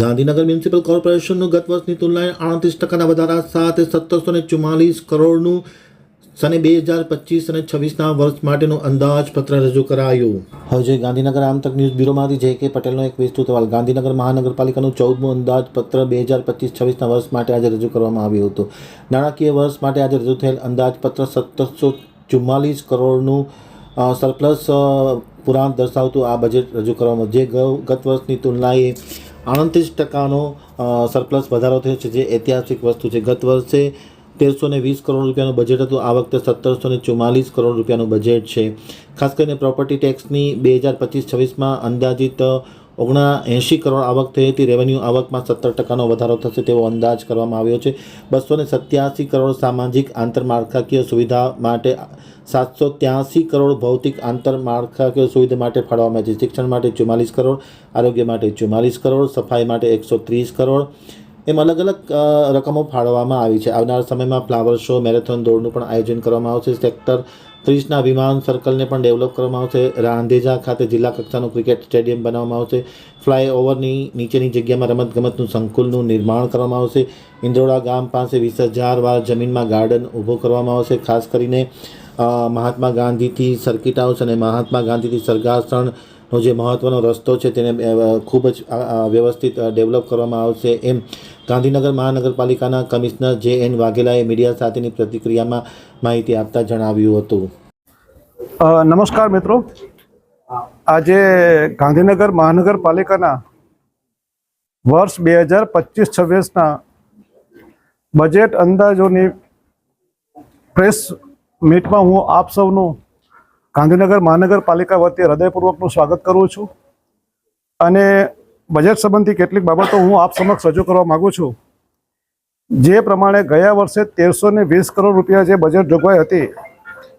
Gandhinagar municipal કોર્પોરેશનનું ગત વર્ષની તુલનાએ આડત્રીસ ટકાના વધારા સાથે સત્તરસો ને ચુમ્માલીસ કરોડનું સને બે હજાર પચીસ અને છવ્વીસના વર્ષ માટેનું અંદાજપત્ર રજૂ કરાયું. હવે જે ગાંધીનગર આમતક ન્યૂઝ બ્યુરોમાંથી જે કે પટેલનો એક વિસ્તૃત અહેવાલ ગાંધીનગર મહાનગરપાલિકાનું ચૌદમું અંદાજપત્ર બે હજાર પચીસ છવ્વીસના વર્ષ માટે આજે રજૂ કરવામાં આવ્યું હતું. નાણાકીય વર્ષ માટે આજે રજૂ થયેલ અંદાજપત્ર સત્તરસો ચુમ્માલીસ કરોડનું સરપ્લસ પુરાણ દર્શાવતું આ બજેટ રજૂ કરવામાં જે ગત વર્ષની તુલનાએ આડત્રીસ ટકાનો સરપ્લસ વધારો થયો છે. જે ઐતિહાસિક વસ્તુ છે. ગત વર્ષે તેરસો ને વીસ કરોડ રૂપિયાનું બજેટ હતું. આ વખતે સત્તરસો ને ચુમ્માલીસ કરોડ રૂપિયાનું બજેટ છે. ખાસ કરીને પ્રોપર્ટી ટેક્સની બે હજાર પચીસ છવ્વીસમાં અંદાજિત ઓગણા એંશી કરોડ આવક થઈ હતી. રેવન્યુ આવકમાં સત્તર ટકાનો વધારો થશે તેવો અંદાજ કરવામાં આવ્યો છે. બસો ને સત્યાસી કરોડ સામાજિક આંતરમાળખાકીય સુવિધા માટે સાતસો ત્યાસી કરોડ ભૌતિક આંતરમાળખાકીય સુવિધા માટે ફાળવવામાં આવી છે. શિક્ષણ માટે ચુમ્માલીસ કરોડ, આરોગ્ય માટે ચુમ્માલીસ કરોડ, સફાઈ માટે એકસો ત્રીસ કરોડ એમ અલગ અલગ રકમો ફાળવવામાં આવી છે. આવનાર સમયમાં ફ્લાવર શો, મેરેથોન દોડનું પણ આયોજન કરવામાં આવશે. સેક્ટર ત્રીસના વિમાન સર્કલને પણ ડેવલપ કરવામાં આવશે. રાંધેજા ખાતે જિલ્લા કક્ષાનું ક્રિકેટ સ્ટેડિયમ બનાવવામાં આવશે. ફ્લાયઓવરની નીચેની જગ્યામાં રમતગમતનું સંકુલનું નિર્માણ કરવામાં આવશે. ઇન્દ્રોડા ગામ પાસે વીસ હજાર વાર જમીનમાં ગાર્ડન ઊભો કરવામાં આવશે. ખાસ કરીને મહાત્મા ગાંધીથી સર્કિટ હાઉસ અને મહાત્મા ગાંધીથી સરગાસણનો જે મહત્ત્વનો રસ્તો છે તેને ખૂબ જ વ્યવસ્થિત ડેવલપ કરવામાં આવશે એમ ગાંધીનગર મહાનગરપાલિકાના કમિશનર જે એન વાઘેલાએ મીડિયા સાથેની પ્રતિક્રિયામાં માહિતી આપતા જણાવ્યું હતું. નમસ્કાર મિત્રો. આજે ગાંધીનગર મહાનગરપાલિકાના વર્ષ બે હજાર પચીસ છવ્વીસના બજેટ અંદાજોની પ્રેસ મીટમાં હું આપ સૌનું ગાંધીનગર મહાનગરપાલિકા વતી હૃદયપૂર્વકનું સ્વાગત કરું છું. અને બજેટ સંબંધી કેટલીક બાબતો હું આપ સમક્ષ રજૂ કરવા માગું છું. જે પ્રમાણે ગયા વર્ષે તેરસો ને વીસ કરોડ રૂપિયા જે બજેટ જોગવાઈ હતી,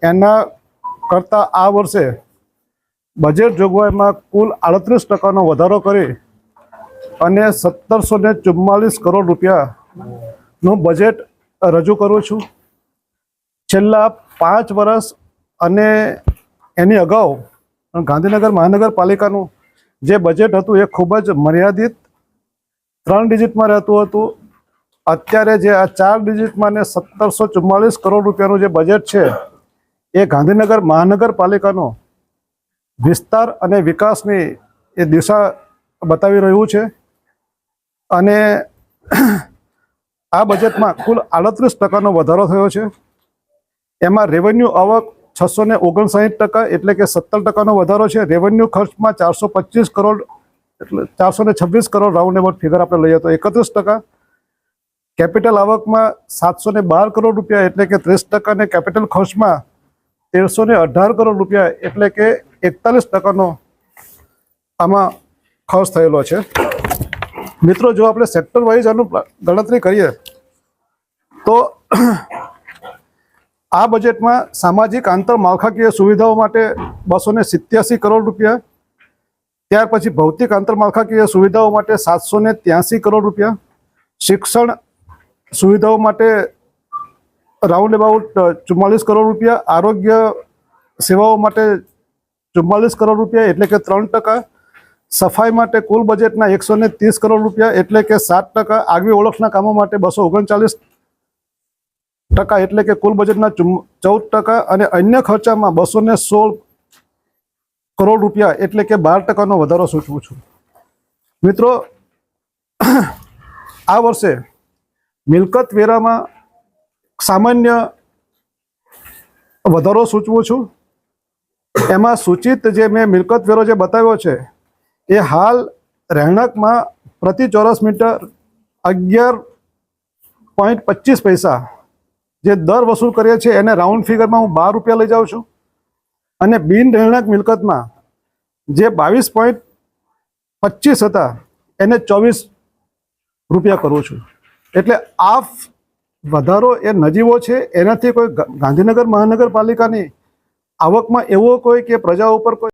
એના કરતાં આ વર્ષે બજેટ જોગવાઈમાં કુલ આડત્રીસ ટકાનો વધારો કરી અને સત્તરસો ને ચુમ્માલીસ કરોડ રૂપિયાનું બજેટ રજૂ કરું છું. છેલ્લા પાંચ વર્ષ અને એની અગાઉ ગાંધીનગર મહાનગરપાલિકાનું જે બજેટ હતું એ ખૂબ જ મર્યાદિત ત્રણ ડિજિટમાં રહેતું હતું. અત્યારે જે આ ચાર ડિજિટમાં ને સત્તરસો ચુમ્માલીસ કરોડ રૂપિયાનું જે બજેટ છે, એ ગાંધીનગર મહાનગરપાલિકાનો વિસ્તાર અને વિકાસની એ દિશા બતાવી રહ્યું છે. અને આ બજેટમાં કુલ આડત્રીસ ટકાનો વધારો થયો છે. એમાં રેવન્યુ આવક છસો ને ઓગણસાઠ ટકા એટલે કે સત્તર ટકાનો વધારો છે. રેવન્યુ ખર્ચમાં ચારસો પચીસ કરોડ એટલે ચારસો ને છવ્વીસ કરોડ રાઉન્ડ એબાઉટ ફિગર આપણે લઈએ તો એકત્રીસ ટકા. કેપિટલ આવકમાં સાતસો ને બાર કરોડ રૂપિયા એટલે કે ત્રીસ ટકા ને કેપિટલ ખર્ચમાં તેરસો ને અઢાર કરોડ રૂપિયા એટલે કે એકતાલીસ ટકાનો આમાં ખર્ચ થયેલો છે. મિત્રો, જો આપણે સેક્ટર વાઇઝ આનું ગણતરી કરીએ, તો આ બજેટમાં સામાજિક, આંતર, માળખાકીય સુવિધાઓ માટે બસો સિત્યાસી કરોડ રૂપિયા, ત્યાર પછી ભૌતિક આંતરમાળખાકીય સુવિધાઓ માટે સાતસો ને કરોડ રૂપિયા, શિક્ષણ સુવિધાઓ માટે રાઉન્ડ અબાઉટ ચુમ્માલીસ કરોડ રૂપિયા, આરોગ્ય સેવાઓ માટે ચુમ્માલીસ કરોડ રૂપિયા એટલે કે ત્રણ ટકા, સફાઈ માટે કુલ બજેટના એકસો ને ત્રીસ કરોડ રૂપિયા એટલે કે સાત ટકા, આગવી ઓળખના કામો માટે બસો ઓગણચાલીસ ટકા એટલે કે કુલ બજેટના ચૌદ ટકા અને અન્ય ખર્ચામાં બસો ને સોળ કરોડ રૂપિયા એટલે કે બાર ટકાનો વધારો સૂચવું છું. મિત્રો, આ વર્ષે મિલકત વેરામાં સામાન્ય વધારો સૂચવું છું. એમાં સૂચિત જે મેં મિલકત વેરો જે બતાવ્યો છે, એ હાલ રહેણાંકમાં પ્રતિ ચોરસ મીટર અગિયાર પોઈન્ટ પચીસ પૈસા જે દર વસૂલ કરીએ છીએ, એને રાઉન્ડ ફિગરમાં હું બાર રૂપિયા લઈ જાઉં છું. અને બિન રહેણાંક મિલકતમાં જે બાવીસ પોઈન્ટ પચીસ હતા, એને ચોવીસ રૂપિયા કરું છું. એટલે આ વધારો એ નજીવો છે. એનાથી કોઈ ગાંધીનગર મહાનગરપાલિકાની આવકમાં એવો કોઈ કે પ્રજા ઉપર કોઈ